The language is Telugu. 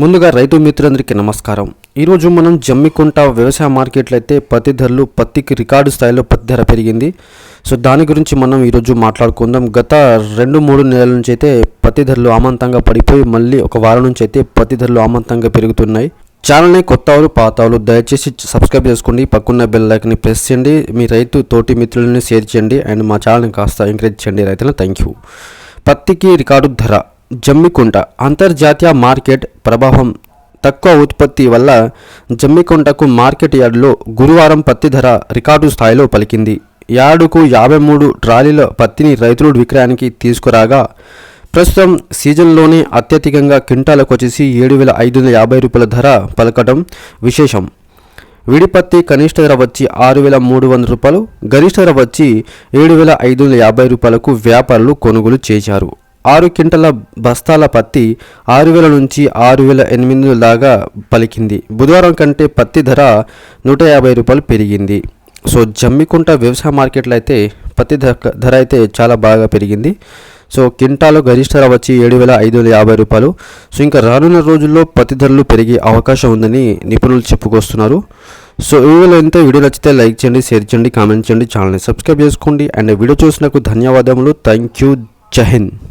ముందుగా రైతు మిత్రులందరికీ నమస్కారం. ఈరోజు మనం జమ్మికుంట వ్యవసాయ మార్కెట్లో అయితే పత్తి ధరలు పత్తికి రికార్డు స్థాయిలో పత్తి ధర పెరిగింది. సో దాని గురించి మనం ఈరోజు మాట్లాడుకుందాం. గత రెండు మూడు నెలల నుంచి అయితే పత్తి ధరలు అమాంతంగా పడిపోయి మళ్ళీ ఒక వారం నుంచి అయితే పత్తి ధరలు అమాంతంగా పెరుగుతున్నాయి. ఛానల్ని కొత్త వాళ్ళు పాత వాళ్ళు దయచేసి సబ్స్క్రైబ్ చేసుకోండి. పక్కన్న బెల్ లైక్ని ప్రెస్ చేయండి. మీ రైతు తోటి మిత్రులని షేర్ చేయండి. అండ్ మా ఛానల్ని కాస్త ఎంకరేజ్ చేయండి రైతులను థ్యాంక్ యూ పత్తికి రికార్డు ధర జమ్మికుంట అంతర్జాతీయ మార్కెట్ ప్రభావం తక్కువ ఉత్పత్తి వల్ల జమ్మికొంటకు మార్కెట్ యార్డులో గురువారం పత్తి ధర రికార్డు స్థాయిలో పలికింది. యార్డుకు యాభై మూడు ట్రాలీల పత్తిని రైతులు విక్రయానికి తీసుకురాగా ప్రస్తుతం సీజన్లోనే అత్యధికంగా క్వింటాలకు వచ్చేసి ఏడు వేల ఐదు వందల యాభై రూపాయల ధర పలకటం విశేషం. విడిపత్తి కనిష్ట ధర వచ్చి ఆరు వేల మూడు వందల రూపాయలు గరిష్ట ధర వచ్చి ఏడు వేల ఐదు వందల యాభై రూపాయలకు వ్యాపారులు కొనుగోలు చేశారు. ఆరు క్వింటల బస్తాల పత్తి ఆరు వేల నుంచి ఆరు వేల ఎనిమిది దాకా పలికింది. బుధవారం కంటే పత్తి ధర నూట యాభై రూపాయలు పెరిగింది. సో జమ్మికుంట వ్యవసాయ మార్కెట్లో అయితే పత్తి ధర ధర అయితే చాలా బాగా పెరిగింది. సో కింటాలు గరిష్ట ధర వచ్చి ఏడు వేల ఐదు వందల యాభై రూపాయలు. సో ఇంకా రానున్న రోజుల్లో పత్తి ధరలు పెరిగే అవకాశం ఉందని నిపుణులు చెప్పుకొస్తున్నారు. సో ఈ వీడియోలో ఎంతో వీడియో నచ్చితే లైక్ చేయండి షేర్ చేయండి కామెంట్ చేయండి ఛానల్ని సబ్స్క్రైబ్ చేసుకోండి. అండ్ వీడియో చూసినకు ధన్యవాదములు. Thank you. జై